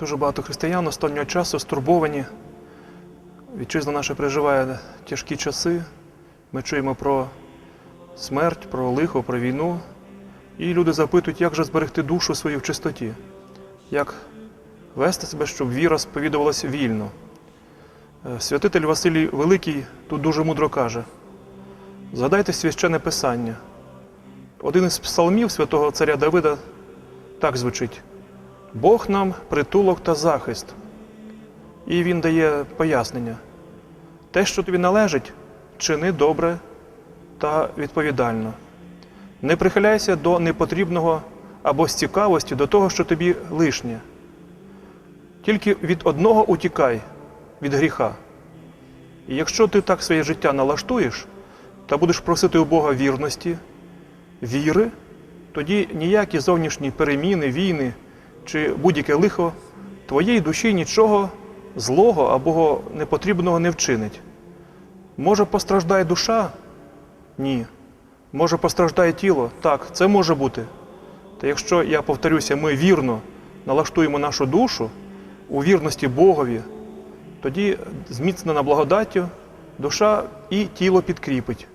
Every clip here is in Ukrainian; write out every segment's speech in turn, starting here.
Дуже багато християн останнього часу стурбовані. Вітчизна наша переживає тяжкі часи. Ми чуємо про смерть, про лихо, про війну. І люди запитують, як же зберегти душу свою в чистоті, як вести себе, щоб віра сповідувалася вільно. Е, Святитель Василій Великий тут дуже мудро каже: згадайте священне писання. Один із псалмів святого царя Давида так звучить: Бог нам притулок та захист. І він дає пояснення. Те, що тобі належить, чини добре та відповідально. Не прихиляйся до непотрібного або з цікавості до того, що тобі лишнє. Тільки від одного утікай від гріха. І якщо ти так своє життя налаштуєш та будеш просити у Бога вірності, віри, тоді ніякі зовнішні переміни, війни чи будь-яке лихо твоєї душі нічого злого або непотрібного не вчинить. Може, постраждає душа? Ні. Може, постраждає тіло? Так, це може бути. Та якщо, я повторюся, ми вірно налаштуємо нашу душу у вірності Богові, тоді зміцнена благодаттю душа і тіло підкріпить.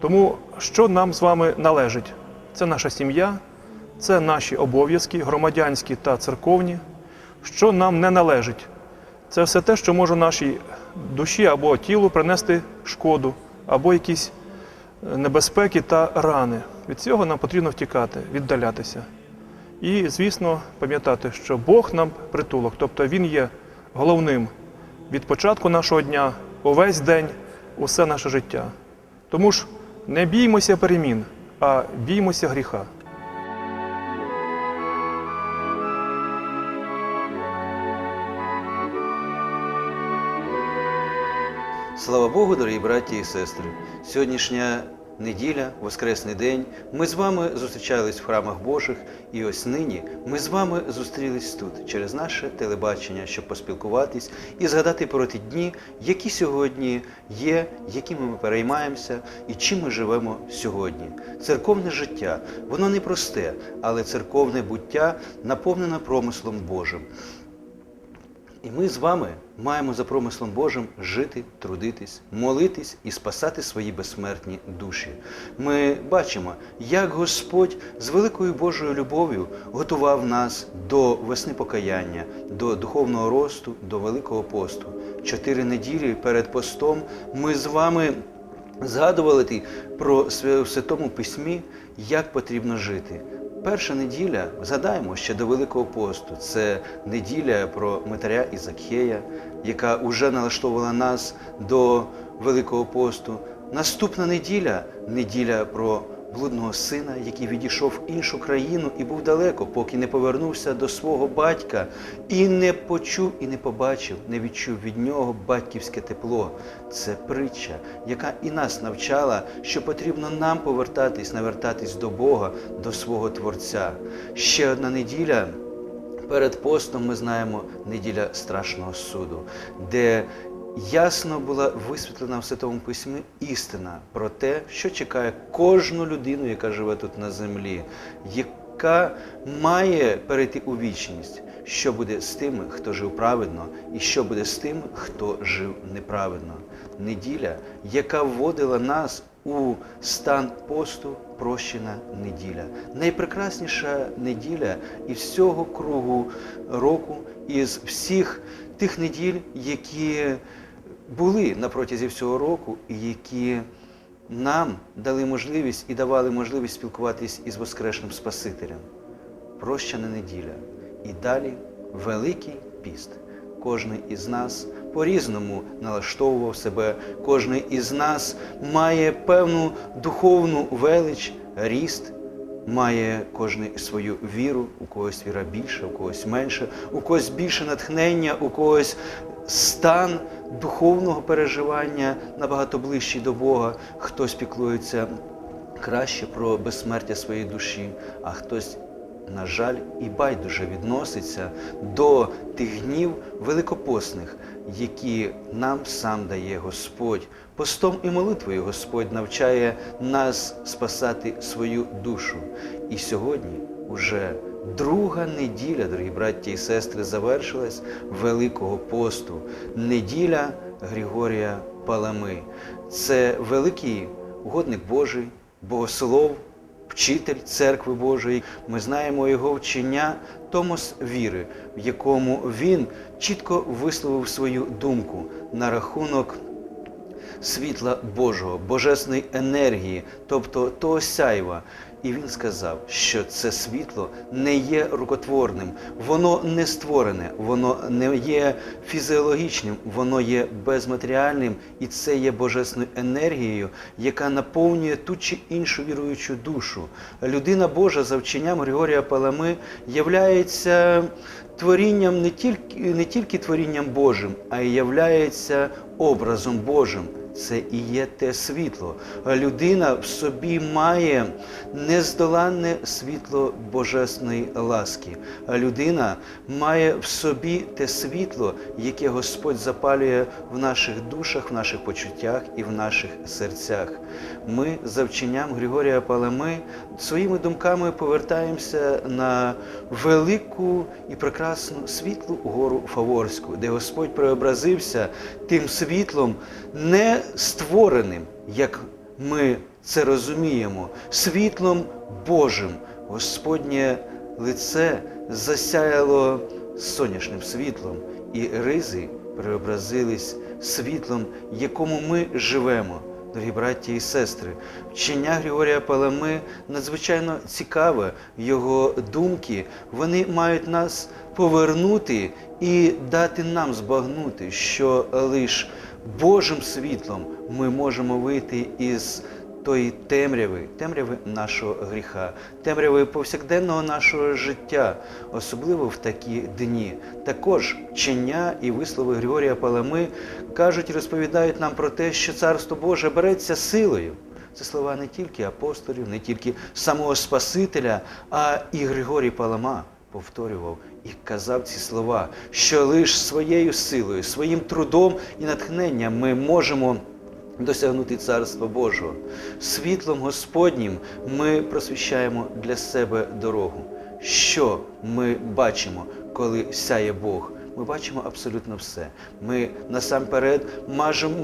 Тому що нам з вами належить? Це наша сім'я, це наші обов'язки, громадянські та церковні. Що нам не належить? Це все те, що може нашій душі або тілу принести шкоду, або якісь е, небезпеки та рани. Від цього нам потрібно втікати, віддалятися. І, звісно, пам'ятати, що Бог нам притулок, тобто Він є головним від початку нашого дня, увесь день, усе наше життя. Тому ж не біймося перемін, а біймося гріха. Слава Богу, дорогі браті і сестри! Сьогоднішня неділя, Воскресний день. Ми з вами зустрічались в храмах Божих, і ось нині ми з вами зустрілись тут через наше телебачення, щоб поспілкуватись і згадати про ті дні, які сьогодні є, якими ми переймаємося і чим ми живемо сьогодні. Церковне життя, воно не просте, але церковне буття наповнено промислом Божим. І ми з вами маємо за промислом Божим жити, трудитись, молитись і спасати свої безсмертні душі. Ми бачимо, як Господь з великою Божою любов'ю готував нас до весни покаяння, до духовного росту, до Великого посту. Чотири неділі перед постом ми з вами згадували про Святому Письмі, як потрібно жити. Перша неділя, згадаємо ще до Великого посту, це неділя про Митаря і яка вже налаштовувала нас до Великого посту. Наступна неділя неділя про блудного сина, який відійшов в іншу країну і був далеко, поки не повернувся до свого батька і не почув і не побачив, не відчув від нього батьківське тепло. Це притча, яка і нас навчала, що потрібно нам повертатись, навертатись до Бога, до свого Творця. Ще одна неділя. Перед постом ми знаємо неділя страшного суду, де ясно була висвітлена в Святому Письмі істина про те, що чекає кожну людину, яка живе тут на землі, яка має перейти у вічність, що буде з тими, хто жив праведно, і що буде з тими, хто жив неправедно. Неділя, яка вводила нас у стан посту прощена неділя. Найпрекрасніша неділя із всього кругу року, із всіх тих неділь, які були на протязі всього року, і які нам дали можливість і давали можливість спілкуватись із Воскресним Спасителем. Прощена неділя. І далі Великий піст. Кожний із нас по-різному налаштовував себе, кожний із нас має певну духовну велич, ріст, має кожний свою віру, у когось віра більша, у когось менше, у когось більше натхнення, у когось стан духовного переживання набагато ближчий до Бога, хтось піклується краще про безсмертя своєї душі, а хтось на жаль, і байдуже відноситься до тих гнів великопосних, які нам сам дає Господь. Постом і молитвою Господь навчає нас спасати свою душу. І сьогодні, уже Друга неділя, дорогі браті і сестри, завершилась Великого посту. Неділя Григорія Палами. Це великий угодник Божий, богослов, вчитель церкви Божої. Ми знаємо його вчення Томос віри, в якому він чітко висловив свою думку на рахунок світла Божого, божесної енергії, тобто того сяйва. І він сказав, що це світло не є рукотворним, воно не створене, воно не є фізіологічним, воно є безматеріальним, і це є божесною енергією, яка наповнює ту чи іншу віруючу душу. Людина Божа за вченням Григорія Палами являється творінням не тільки, не тільки творінням Божим, а й являється образом Божим. Це і є те світло. Людина в собі має нездоланне світло божесної ласки. Людина має в собі те світло, яке Господь запалює в наших душах, в наших почуттях і в наших серцях. Ми за вченням Григорія Палами своїми думками повертаємося на велику і прекрасну світлу гору Фаворську, де Господь преобразився тим світлом, не створеним, як ми це розуміємо, світлом Божим. Господнє лице засяяло сонячним світлом, і ризи преобразились світлом, якому ми живемо. Дорогі браті і сестри, вчення Григорія Палами надзвичайно цікаве, його думки, вони мають нас повернути і дати нам збагнути, що лише Божим світлом ми можемо вийти із тої темряви, темряви нашого гріха, темряви повсякденного нашого життя, особливо в такі дні. Також вчення і вислови Григорія Палами кажуть розповідають нам про те, що Царство Боже береться силою. Це слова не тільки апостолів, не тільки самого Спасителя, а і Григорій Палама повторював і казав ці слова, що лише своєю силою, своїм трудом і натхненням ми можемо досягнути Царства Божого. Світлом Господнім ми просвіщаємо для себе дорогу. Що ми бачимо, коли сяє Бог? Ми бачимо абсолютно все. Ми насамперед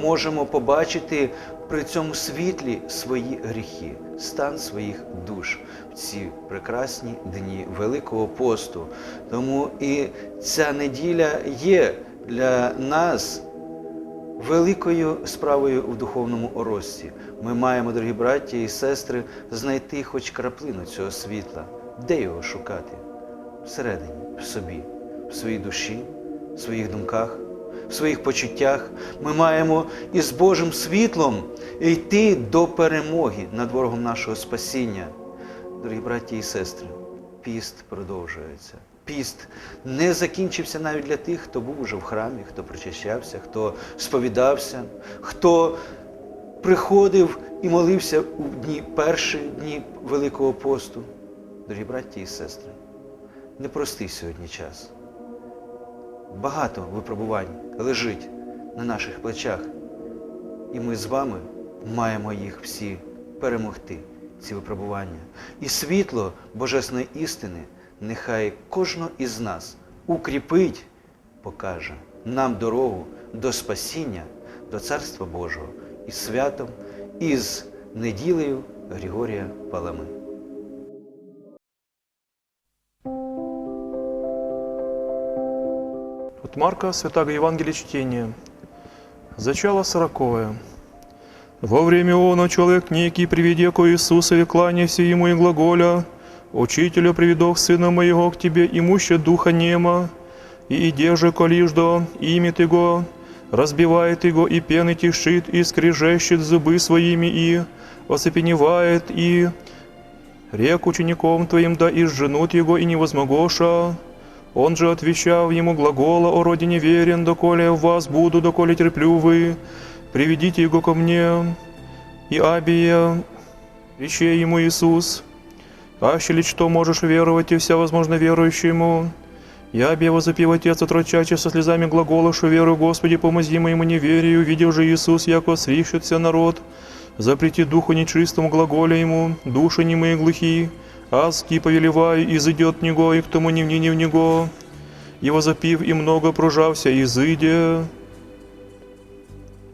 можемо побачити при цьому світлі свої гріхи, стан своїх душ в ці прекрасні дні Великого посту. Тому і ця неділя є для нас великою справою в духовному рості. Ми маємо, дорогі браті і сестри, знайти хоч краплину цього світла. Де його шукати? Всередині, в собі, в своїй душі, в своїх думках, в своїх почуттях. Ми маємо із Божим світлом йти до перемоги над ворогом нашого спасіння. Дорогі браті і сестри, піст продовжується. Піст не закінчився навіть для тих, хто був уже в храмі, хто причащався, хто сповідався, хто приходив і молився у дні перші дні Великого посту. Дорогі браті і сестри, непростий сьогодні час. Багато випробувань лежить на наших плечах, і ми з вами маємо їх всі перемогти, ці випробування. І світло Божесної істини нехай кожного із нас укріпить, покаже нам дорогу до спасіння, до Царства Божого і святом, із неділею Григорія Палами. От Марка, Святаго Евангелия чтения. Зачало сороковое. Во время оно человек некий, приведя ко Иисуса и кланяйся ему и глаголя, «Учителю приведох сына моего к тебе, имуще духа нема, и иде же колиждо, имет его, разбивает его, и пены тишит, и скрежещет зубы своими, и оцепеневает, и рек учеником твоим, да и женут его, и не возмогоша». Он же отвечал ему глагола о роде неверен, доколе в вас буду, доколе терплю вы, приведите его ко мне. И Абия, рече ему Иисус, аще ли что можешь веровать, и вся возможно верующему. И Абия возопил отец отрочаче со слезами глагола, что верую Господи, помози моему неверию, видел же Иисус, яко срищется народ, запрети духу нечистому глаголе ему, души немые глухи, Аски повелеваю, изыдет от него, и к тому ни в ни, ни в него. И возопив, и много пружався, изыдя.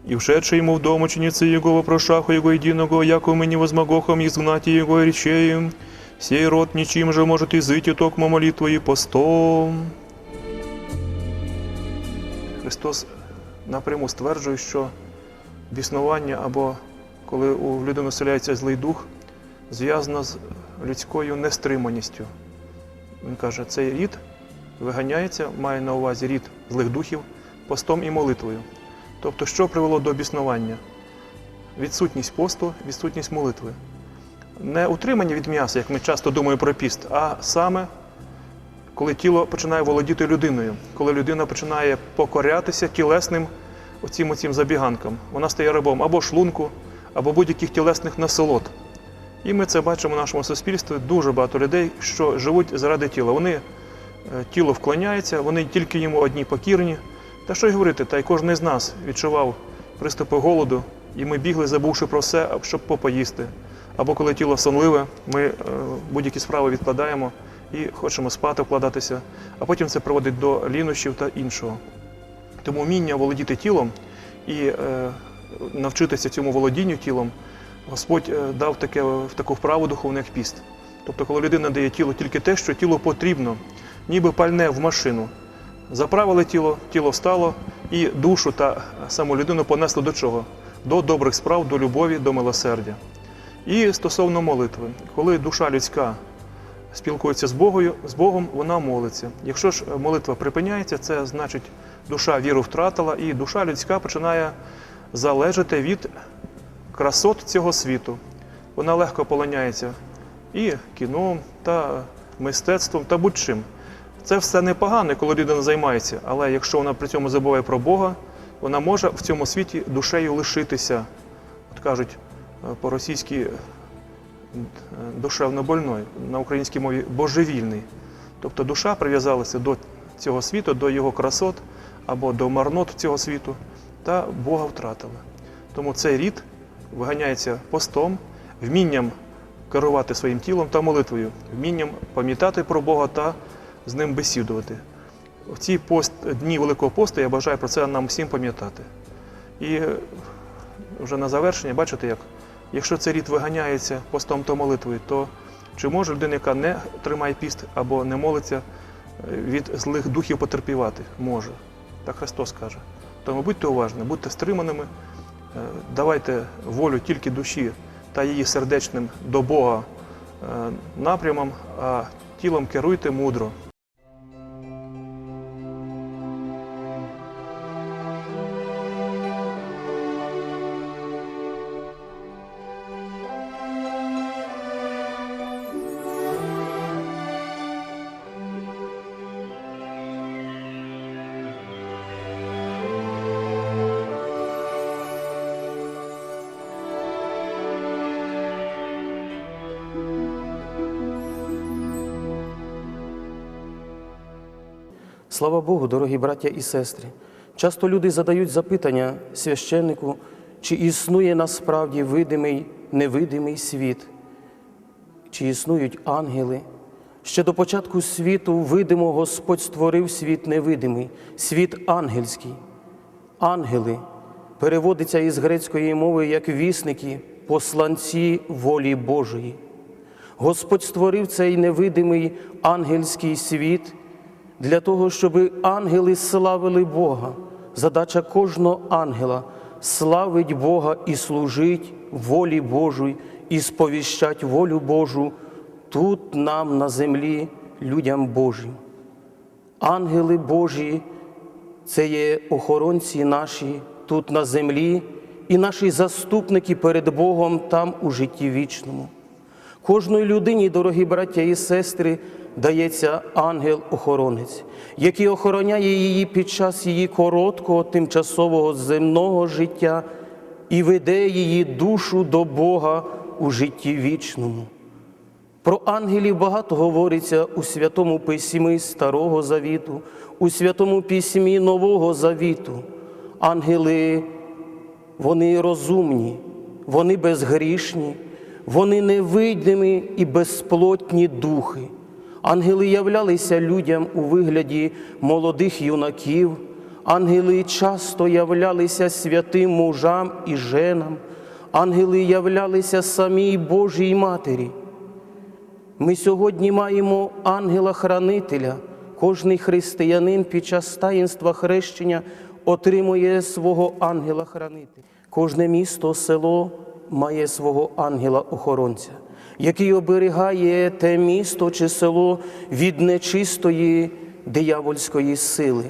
И вшедший ему в дом ученицы его вопрошаху его единого, яко мы не возмогохом изгнать его и речеем, сей род ничем же может изыти токмо молитвою и постом. Христос напряму стверджує, що біснування або коли у людини оселяється злий дух, зв'язано з людською нестриманістю. Він каже, цей рід виганяється, має на увазі рід злих духів постом і молитвою. Тобто, що привело до біснування? Відсутність посту, відсутність молитви. Не утримання від м'яса, як ми часто думаємо про піст, а саме коли тіло починає володіти людиною, коли людина починає покорятися тілесним оцім, оцім забіганкам. Вона стає рабом або шлунку, або будь-яких тілесних насолод. І ми це бачимо в нашому суспільстві. Дуже багато людей, що живуть заради тіла. Вони е, тіло вклоняється, вони тільки йому одні покірні. Та що й говорити, та й кожен з нас відчував приступи голоду, і ми бігли, забувши про все, щоб попоїсти. Або коли тіло сонливе, ми е, будь-які справи відкладаємо і хочемо спати, вкладатися, а потім це приводить до лінощів та іншого. Тому вміння володіти тілом і е, навчитися цьому володінню тілом, Господь е, дав таке, в таку вправу духовну, як піст. Тобто, коли людина дає тілу тільки те, що тілу потрібно, ніби пальне в машину. Заправили тіло, тіло встало, і душу та саму людину понесли до чого? До добрих справ, до любові, до милосердя. І стосовно молитви, коли душа людська спілкується з Богою, з Богом, вона молиться. Якщо ж молитва припиняється, це значить душа віру втратила, і душа людська починає залежати від красот цього світу. Вона легко полоняється і кіном, та мистецтвом, та будь-чим. Це все непогано, коли людина займається, але якщо вона при цьому забуває про Бога, вона може в цьому світі душею лишитися. От кажуть е, по-російськи е, душевно больною, на українській мові божевільний. Тобто душа прив'язалася до цього світу, до його красот або до марнот цього світу, та Бога втратила. Тому цей рід виганяється постом, вмінням керувати своїм тілом та молитвою, вмінням пам'ятати про Бога та з ним бесідувати. В ці пост, дні Великого посту я бажаю про це нам всім пам'ятати. І вже на завершення, бачите, як якщо цей рід виганяється постом та молитвою, то чи може людина, яка не тримає піст або не молиться, е, від злих духів потерпівати? Може. Так Христос каже. Тому будьте уважні, будьте стриманими, давайте волю тільки душі та її сердечним до Бога е, напрямом, а тілом керуйте мудро. Слава Богу, дорогі браття і сестри. Часто люди задають запитання священнику, чи існує насправді видимий, невидимий світ, чи існують ангели. Ще до початку світу видимо Господь створив світ невидимий, світ ангельський. Ангели переводиться із грецької мови як вісники, посланці волі Божої. Господь створив цей невидимий ангельський світ для того, щоб ангели славили Бога. Задача кожного ангела славить Бога і служить волі Божій, і сповіщать волю Божу тут нам на землі, людям Божим. Ангели Божі це є охоронці наші тут на землі і наші заступники перед Богом там у житті вічному. Кожної людині, дорогі браття і сестри, дається ангел-охоронець, який охороняє її під час її короткого тимчасового земного життя і веде її душу до Бога у житті вічному. Про ангелів багато говориться у Святому Письмі Старого Завіту, у Святому Письмі Нового Завіту. Ангели, вони розумні, вони безгрішні, вони невидимі і безплотні духи. Ангели являлися людям у вигляді молодих юнаків, ангели часто являлися святим мужам і женам, ангели являлися самій Божій Матері. Ми сьогодні маємо ангела-хранителя. Кожний християнин під час таїнства хрещення отримує свого ангела-хранителя. Кожне місто, село має свого ангела-охоронця, який оберігає те місто чи село від нечистої диявольської сили.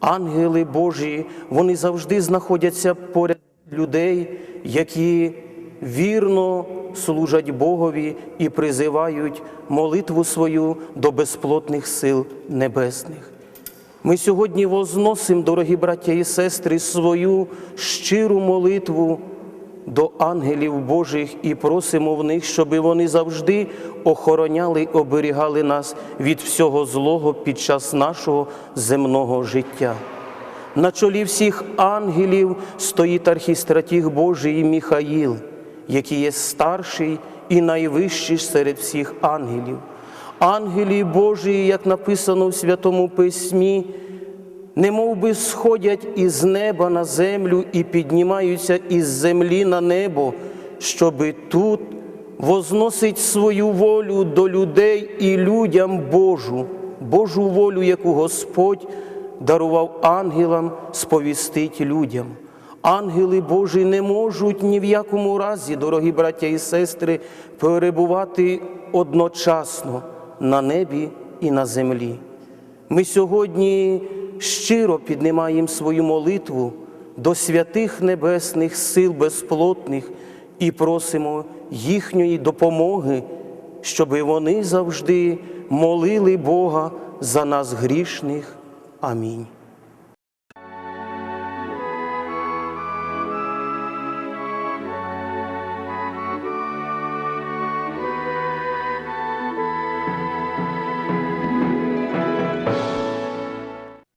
Ангели Божі, вони завжди знаходяться поряд людей, які вірно служать Богові і призивають молитву свою до безплотних сил небесних. Ми сьогодні возносимо, дорогі браття і сестри, свою щиру молитву до ангелів Божих і просимо в них, щоб вони завжди охороняли і оберігали нас від всього злого під час нашого земного життя. На чолі всіх ангелів стоїть архістратіг Божий Міхаїл, який є старший і найвищий серед всіх ангелів. Ангелі Божі, як написано в Святому Письмі, не би сходять із неба на землю і піднімаються із землі на небо, щоби тут возносить свою волю до людей і людям Божу, Божу волю, яку Господь дарував ангелам сповістить людям. Ангели Божі не можуть ні в якому разі, дорогі браття і сестри, перебувати одночасно на небі і на землі. Ми сьогодні щиро піднімаємо свою молитву до святих небесних сил безплотних і просимо їхньої допомоги, щоб вони завжди молили Бога за нас грішних. Амінь.